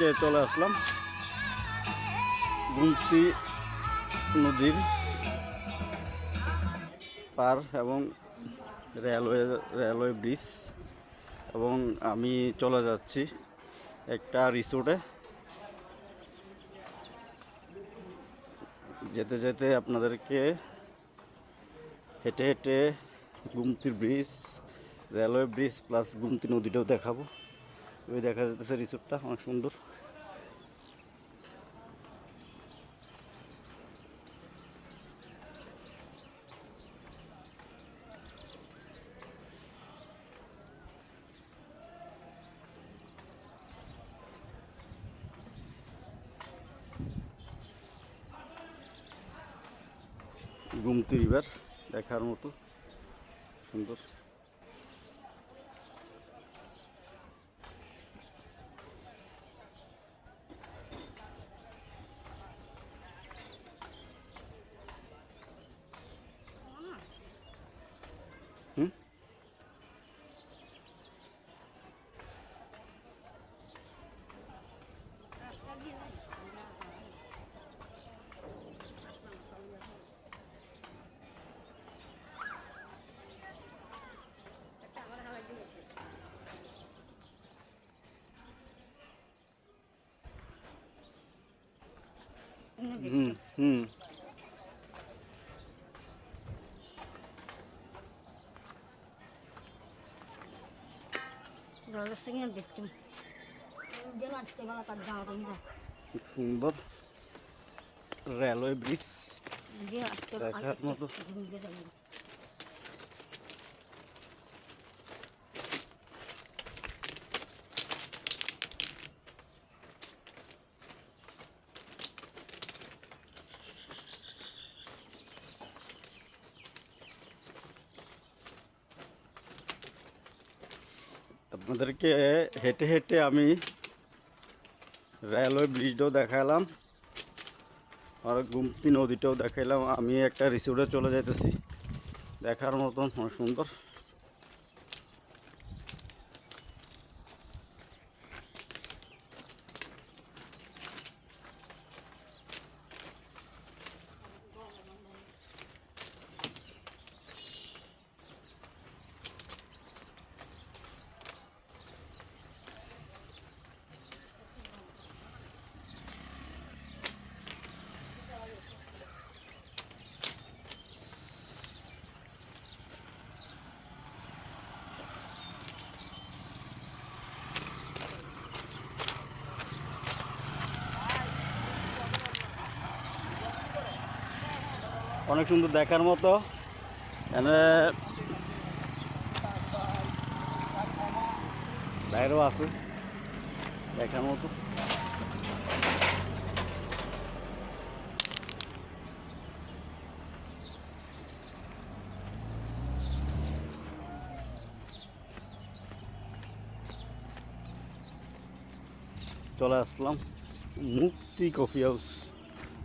আজকে চলে আসলাম। গুমতি নদীর পার এবং রেলওয়ে রেলওয়ে ব্রিজ এবং আমি চলে যাচ্ছি একটা রিসোর্টে যেতে যেতে আপনাদেরকে হেঁটে হেঁটে গুমতির bridge railway bridge plus Gumti নদীটাও দেখাবো। ওই দেখা যাচ্ছে রিসোর্টটা অনেক সুন্দর। গুমতি রিভার দেখার মতো সুন্দর। তুমি খুব সুন্দর রেলওয়ে ব্রিজ দেখার মতো। আপনাদেরকে হেঁটে হেঁটে আমি রেলওয়ে ব্রিজটাও দেখালাম আর গুমতি নদীটাও দেখাইলাম। আমি একটা রিসোর্টে চলে যাইতেছি। দেখার মতন সুন্দর। অনেক সুন্দর দেখার মতো। এখানে বাইরেও আছে, দেখার মতো। চলে আসলাম মুক্তি কফি হাউস।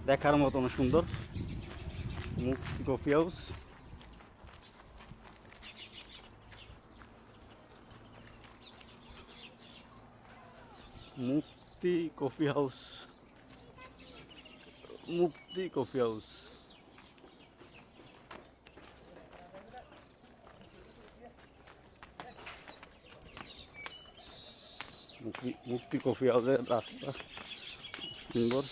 দেখার মতো অনেক সুন্দর। Mukti coffee house Mukti coffee house Mukti coffee house Mukti Mukti coffee হাউসের রাস্তা সুন্দর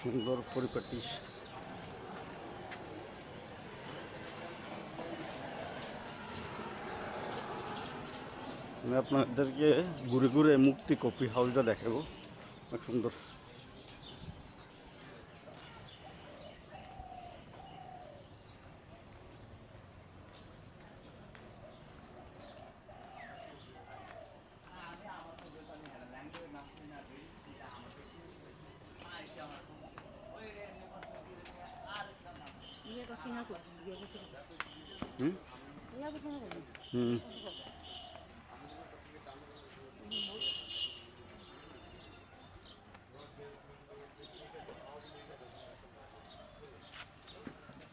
সুন্দর পরিপাটি আমি আপনাদেরকে ঘুরে ঘুরে মুক্তি কফি হাউসটা দেখাবো অনেক সুন্দর হুম। হুম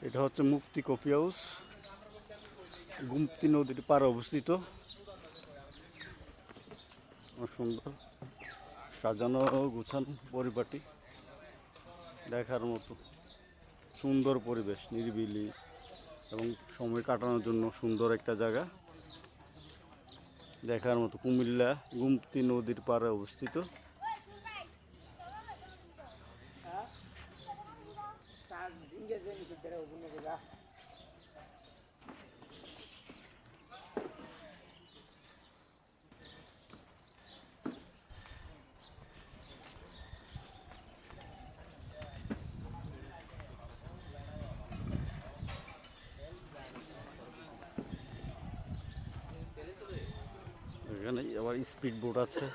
এটা হচ্ছে মুক্তি কফি হাউস, গুমতি নদীর পাড়ে অবস্থিত। সুন্দর সাজানো, গুছানো পরিপাটি, দেখার মতো। সুন্দর পরিবেশ, নিরিবিলি। এবং সময় কাটানোর জন্য সুন্দর একটা জায়গা। দেখার মতো কুমিল্লা গুমতি নদীর পাড়ে অবস্থিত। এখানে আবার স্পিড বোট আছে।